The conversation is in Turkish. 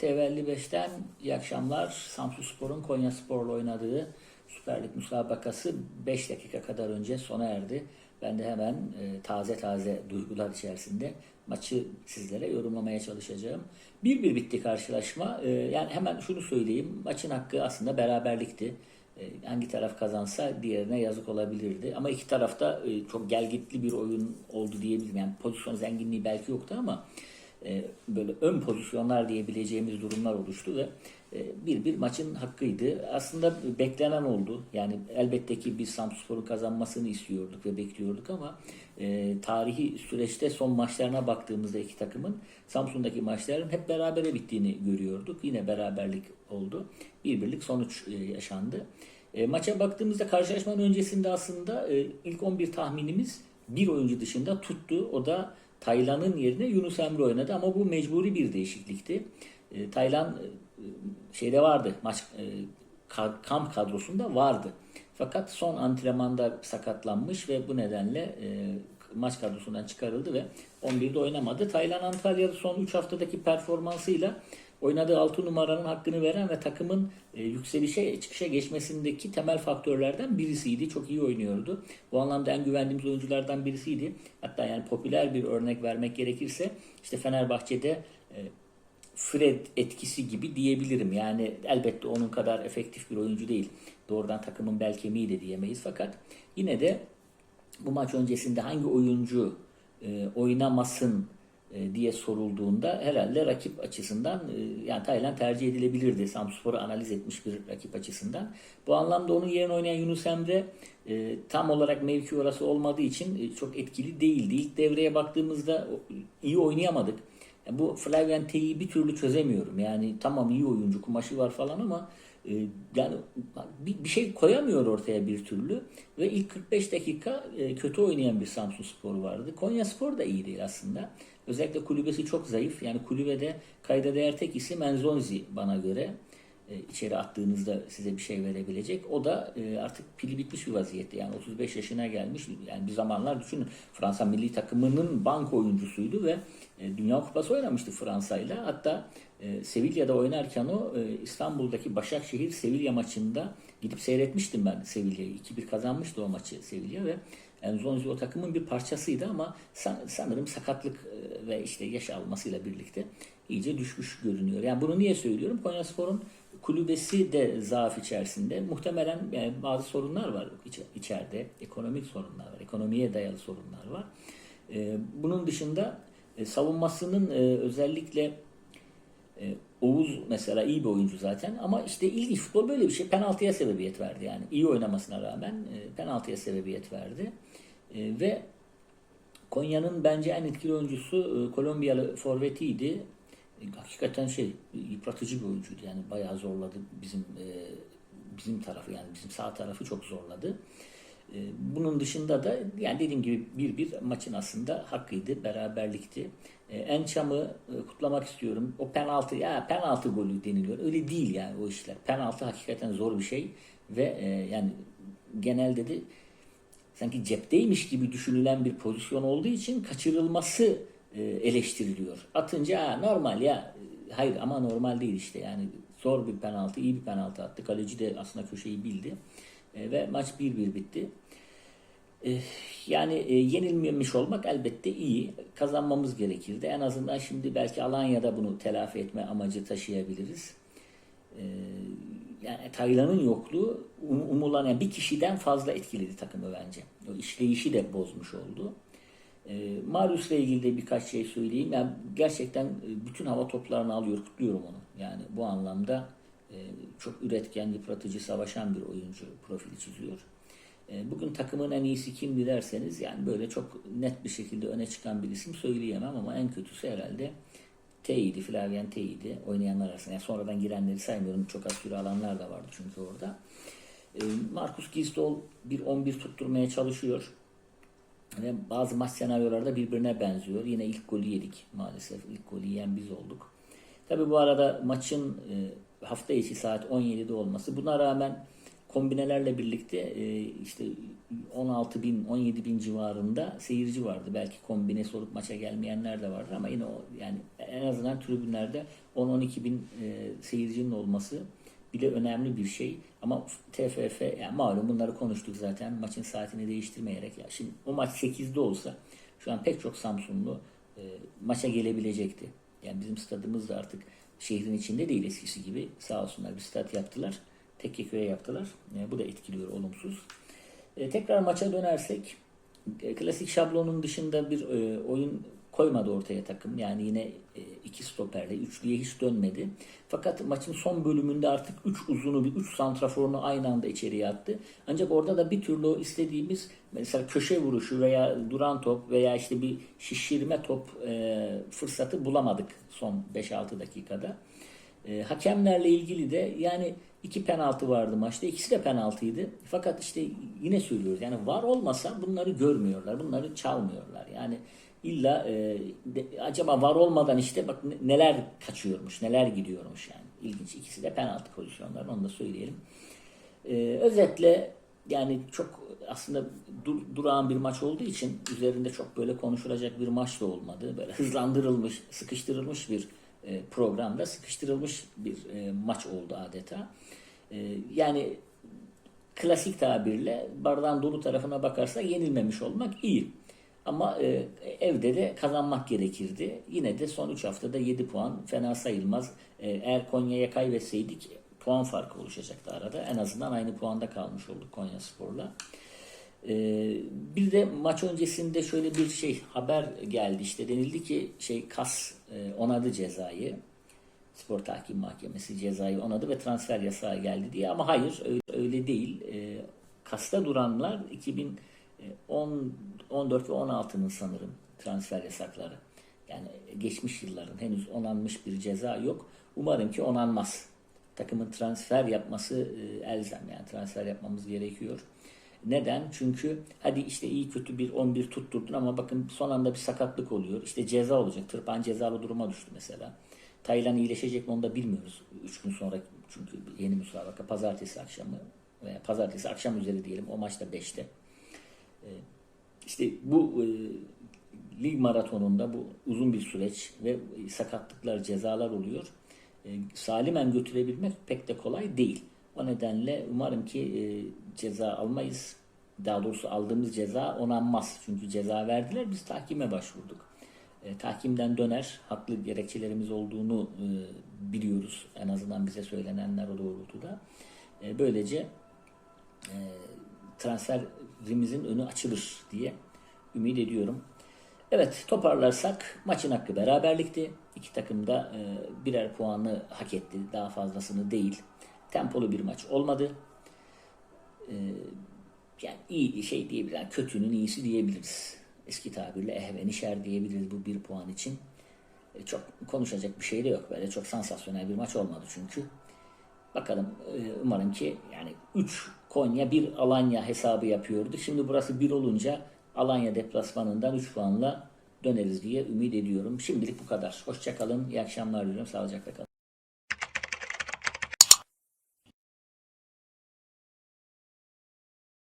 TV55'ten iyi akşamlar. Samsun Spor'un Konya Spor'la oynadığı Süper Lig müsabakası 5 dakika kadar önce sona erdi. Ben de hemen e, taze taze duygular içerisinde maçı sizlere yorumlamaya çalışacağım. 1-1 bitti karşılaşma. E, yani hemen şunu söyleyeyim. Maçın hakkı aslında beraberlikti. E, hangi taraf kazansa diğerine yazık olabilirdi. Ama iki tarafta e, çok gelgitli bir oyun oldu diyebilirim. Yani pozisyon zenginliği belki yoktu ama e, böyle ön pozisyonlar diyebileceğimiz durumlar oluştu ve e, bir bir maçın hakkıydı. Aslında beklenen oldu. Yani elbette ki biz Samsunspor'un kazanmasını istiyorduk ve bekliyorduk ama e, tarihi süreçte son maçlarına baktığımızda iki takımın Samsun'daki maçların hep berabere bittiğini görüyorduk. Yine beraberlik oldu. Bir birlik sonuç yaşandı. Maça baktığımızda karşılaşmanın öncesinde aslında ilk 11 tahminimiz bir oyuncu dışında tuttu. O da Taylan'ın yerine Yunus Emre oynadı ama bu mecburi bir değişiklikti. E, Taylan şeyde vardı, maç e, ka- kamp kadrosunda vardı. Fakat son antrenmanda sakatlanmış ve bu nedenle e, maç kadrosundan çıkarıldı ve 11'de oynamadı. Taylan Antalya'da son 3 haftadaki performansıyla oynadığı 6 numaranın hakkını veren ve takımın e, yükselişe çıkışa geçmesindeki temel faktörlerden birisiydi. Çok iyi oynuyordu. Bu anlamda en güvendiğimiz oyunculardan birisiydi. Hatta yani popüler bir örnek vermek gerekirse işte Fenerbahçe'de e, Fred etkisi gibi diyebilirim. Yani elbette onun kadar efektif bir oyuncu değil. Doğrudan takımın bel kemiği de diyemeyiz. Fakat yine de bu maç öncesinde hangi oyuncu e, oynamasın e, diye sorulduğunda herhalde rakip açısından e, yani Taylan tercih edilebilirdi. Samspor'u analiz etmiş bir rakip açısından. Bu anlamda onun yerine oynayan Yunus Emre e, tam olarak mevki orası olmadığı için e, çok etkili değildi. İlk devreye baktığımızda iyi oynayamadık. Yani bu Flavien T'yi bir türlü çözemiyorum. Yani tamam iyi oyuncu, kumaşı var falan ama e, yani bir, bir şey koyamıyor ortaya bir türlü. Ve ilk 45 dakika e, kötü oynayan bir Samsun Spor vardı. Konya Spor da iyi değil aslında. Özellikle kulübesi çok zayıf. Yani kulübede kayda değer tek isim Enzonzi bana göre. E, içeri attığınızda size bir şey verebilecek. O da e, artık pili bitmiş bir vaziyette. Yani 35 yaşına gelmiş. Yani bir zamanlar düşünün Fransa milli takımının bank oyuncusuydu ve e, Dünya Kupası oynamıştı Fransa'yla. Hatta e, Sevilla'da oynarken o İstanbul'daki Başakşehir Sevilla maçında gidip seyretmiştim ben Sevilla'yı. 2-1 kazanmıştı o maçı Sevilla ve Enzonzi o takımın bir parçasıydı ama san- sanırım sakatlık ve işte yaş almasıyla birlikte iyice düşmüş görünüyor. Yani bunu niye söylüyorum? Konyaspor'un kulübesi de zaaf içerisinde. Muhtemelen yani bazı sorunlar var iç- içeride. Ekonomik sorunlar var. Ekonomiye dayalı sorunlar var. E, bunun dışında e, savunmasının e, özellikle e, Oğuz mesela iyi bir oyuncu zaten ama işte ilginç futbol böyle bir şey penaltıya sebebiyet verdi yani iyi oynamasına rağmen e, penaltıya sebebiyet verdi ve Konya'nın bence en etkili oyuncusu e, Kolombiyalı forvetiydi. Hakikaten şey yıpratıcı bir oyuncuydu yani bayağı zorladı bizim e, bizim tarafı yani bizim sağ tarafı çok zorladı. E, Bunun dışında da yani dediğim gibi bir bir maçın aslında hakkıydı, beraberlikti. E, Ençam'ı e, kutlamak istiyorum. O penaltı, ya penaltı golü deniliyor. Öyle değil yani o işler. Penaltı hakikaten zor bir şey ve e, yani genelde de sanki cepteymiş gibi düşünülen bir pozisyon olduğu için kaçırılması eleştiriliyor. Atınca "Ha, normal ya. Hayır ama normal değil işte. Yani zor bir penaltı, iyi bir penaltı attı. Kaleci de aslında köşeyi bildi. E, ve maç 1-1 bitti. E, Yani e, yenilmemiş olmak elbette iyi. Kazanmamız gerekirdi. En azından şimdi belki Alanya'da bunu telafi etme amacı taşıyabiliriz. E, Yani Taylan'ın yokluğu um- umulan yani bir kişiden fazla etkiledi takımı bence. O işleyişi de bozmuş oldu. E, Marius'la ilgili de birkaç şey söyleyeyim. Yani gerçekten e, bütün hava toplarını alıyor, kutluyorum onu. Yani bu anlamda e, çok üretken, yıpratıcı, savaşan bir oyuncu profili çiziyor. E, Bugün takımın en iyisi kimdi derseniz yani böyle çok net bir şekilde öne çıkan bir isim söyleyemem ama en kötüsü herhalde T'ydi, Flavien T'ydi oynayanlar arasında. Yani sonradan girenleri saymıyorum. Çok az süre alanlar da vardı çünkü orada. Marcus Gisdol bir 11 tutturmaya çalışıyor. Ve bazı maç senaryolarda birbirine benziyor. Yine ilk golü yedik maalesef. İlk golü yiyen biz olduk. Tabi bu arada maçın e, hafta içi saat 17'de olması buna rağmen kombinelerle birlikte e, işte 16 bin, 17 bin civarında seyirci vardı. Belki kombine sorup maça gelmeyenler de vardı ama yine o yani en azından tribünlerde 10-12 bin e, seyircinin olması bile önemli bir şey. Ama TFF yani malum bunları konuştuk zaten maçın saatini değiştirmeyerek ya şimdi o maç 8'de olsa şu an pek çok Samsunlu e, maça gelebilecekti. Yani bizim stadımız da artık şehrin içinde değil eskisi gibi. Sağ olsunlar bir stat yaptılar. Tekkeköy'e yaptılar. E, bu da etkiliyor olumsuz. E, tekrar maça dönersek e, klasik şablonun dışında bir e, oyun koymadı ortaya takım. Yani yine e, iki stoperle üçlüye hiç dönmedi. Fakat maçın son bölümünde artık üç uzunu bir üç santraforunu aynı anda içeriye attı. Ancak orada da bir türlü o istediğimiz mesela köşe vuruşu veya duran top veya işte bir şişirme top e, fırsatı bulamadık son 5-6 dakikada. E, hakemlerle ilgili de yani iki penaltı vardı maçta. İkisi de penaltıydı. Fakat işte yine söylüyoruz yani var olmasa bunları görmüyorlar. Bunları çalmıyorlar. Yani illa e, de, acaba var olmadan işte bak ne- neler kaçıyormuş, neler gidiyormuş yani. İlginç. İkisi de penaltı pozisyonları. Onu da söyleyelim. E, özetle yani çok aslında dur, durağan bir maç olduğu için üzerinde çok böyle konuşulacak bir maç da olmadı. Böyle hızlandırılmış, sıkıştırılmış bir programda sıkıştırılmış bir e, maç oldu adeta. E, yani klasik tabirle bardağın dolu tarafına bakarsak yenilmemiş olmak iyi. Ama e, evde de kazanmak gerekirdi. Yine de son 3 haftada 7 puan fena sayılmaz. E, eğer Konya'ya kaybetseydik puan farkı oluşacaktı arada. En azından aynı puanda kalmış olduk Konya Spor'la. Ee, bir de maç öncesinde şöyle bir şey haber geldi işte denildi ki şey KAS e, onadı cezayı. Spor Tahkim Mahkemesi cezayı onadı ve transfer yasağı geldi diye ama hayır öyle, öyle değil. E, KAS'ta duranlar 2014 ve 16'nın sanırım transfer yasakları. Yani geçmiş yılların henüz onanmış bir ceza yok. Umarım ki onanmaz. Takımın transfer yapması e, elzem yani transfer yapmamız gerekiyor. Neden? Çünkü hadi işte iyi kötü bir 11 tutturdun ama bakın son anda bir sakatlık oluyor. İşte ceza olacak. Tırpan cezalı duruma düştü mesela. Taylan iyileşecek mi onu da bilmiyoruz. 3 gün sonra çünkü yeni müsabaka pazartesi akşamı veya pazartesi akşam üzeri diyelim o maçta 5'te. Ee, işte bu e, lig maratonunda bu uzun bir süreç ve sakatlıklar, cezalar oluyor. E, salimen götürebilmek pek de kolay değil. O nedenle umarım ki e, ceza almayız. Daha doğrusu aldığımız ceza onanmaz. Çünkü ceza verdiler biz tahkime başvurduk. E, tahkimden döner. Haklı gerekçelerimiz olduğunu e, biliyoruz. En azından bize söylenenler o doğrultuda. E, böylece e, transferimizin önü açılır diye ümit ediyorum. Evet toparlarsak maçın hakkı beraberlikti. İki takım da e, birer puanı hak etti. Daha fazlasını değil. Tempolu bir maç olmadı. E, yani iyi şey diyebiliriz. Yani kötünün iyisi diyebiliriz. Eski tabirle ehve nişer diyebiliriz bu bir puan için. E, çok konuşacak bir şey de yok. Böyle çok sansasyonel bir maç olmadı çünkü. Bakalım e, umarım ki yani 3 Konya 1 Alanya hesabı yapıyordu. Şimdi burası 1 olunca Alanya deplasmanından 3 puanla döneriz diye ümit ediyorum. Şimdilik bu kadar. Hoşçakalın. İyi akşamlar diliyorum. Sağlıcakla kalın.